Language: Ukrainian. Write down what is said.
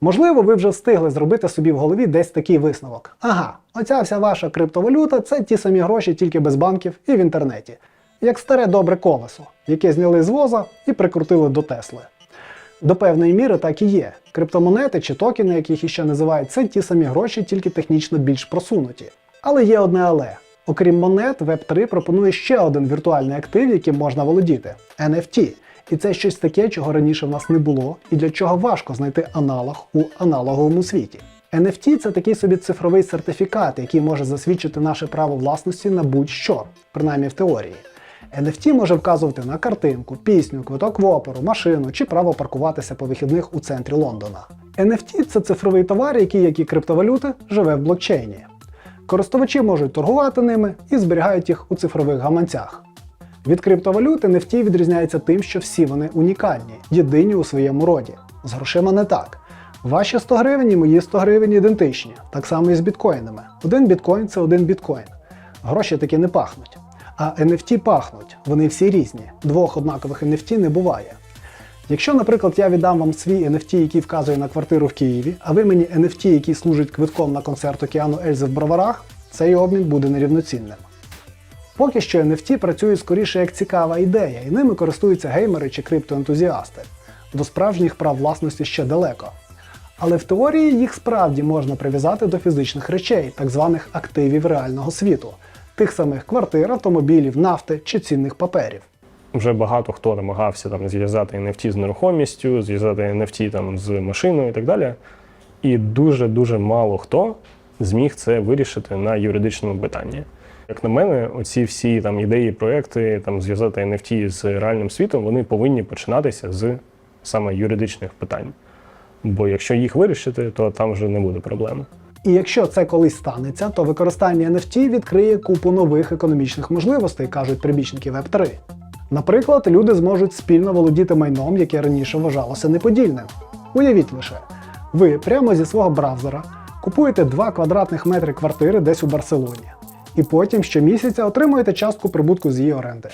Можливо, ви вже встигли зробити собі в голові десь такий висновок. Ага, оця вся ваша криптовалюта це ті самі гроші, тільки без банків і в інтернеті. Як старе добре колесо, яке зняли з воза і прикрутили до Тесли. До певної міри так і є. Криптомонети чи токени, яких іще називають, це ті самі гроші, тільки технічно більш просунуті. Але є одне але. Окрім монет, Web3 пропонує ще один віртуальний актив, яким можна володіти NFT. І це щось таке, чого раніше в нас не було, і для чого важко знайти аналог у аналоговому світі. NFT це такий собі цифровий сертифікат, який може засвідчити наше право власності на будь-що, принаймні в теорії. NFT може вказувати на картинку, пісню, квиток в оперу, машину чи право паркуватися по вихідних у центрі Лондона. NFT це цифровий товар, який, як і криптовалюти, живе в блокчейні. Користувачі можуть торгувати ними і зберігають їх у цифрових гаманцях. Від криптовалют NFT відрізняється тим, що всі вони унікальні, єдині у своєму роді. З грошима не так. Ваші 100 гривень і мої 100 гривень ідентичні, так само і з біткоїнами. Один біткоін це один біткоін. Гроші таки не пахнуть. А NFT пахнуть, вони всі різні. Двох однакових NFT не буває. Якщо, наприклад, я віддам вам свій NFT, який вказує на квартиру в Києві, а ви мені NFT, який служить квитком на концерт океану Ельзи в Броварах, цей обмін буде нерівноцінним. Поки що NFT працює скоріше як цікава ідея, і ними користуються геймери чи криптоентузіасти. До справжніх прав власності ще далеко. Але в теорії їх справді можна прив'язати до фізичних речей, так званих активів реального світу, тих самих квартир, автомобілів, нафти чи цінних паперів. Вже багато хто намагався там зв'язати NFT з нерухомістю, зв'язати NFT там з машиною і так далі. І дуже-дуже мало хто зміг це вирішити на юридичному питанні. Як на мене, оці всі там ідеї, проекти, там зв'язати NFT з реальним світом, вони повинні починатися з саме юридичних питань. Бо якщо їх вирішити, то там вже не буде проблеми. І якщо це колись станеться, то використання NFT відкриє купу нових економічних можливостей, кажуть прибічники Web3. Наприклад, люди зможуть спільно володіти майном, яке раніше вважалося неподільним. Уявіть лише, ви прямо зі свого браузера купуєте 2 квадратних метри квартири десь у Барселоні, і потім щомісяця отримуєте частку прибутку з її оренди.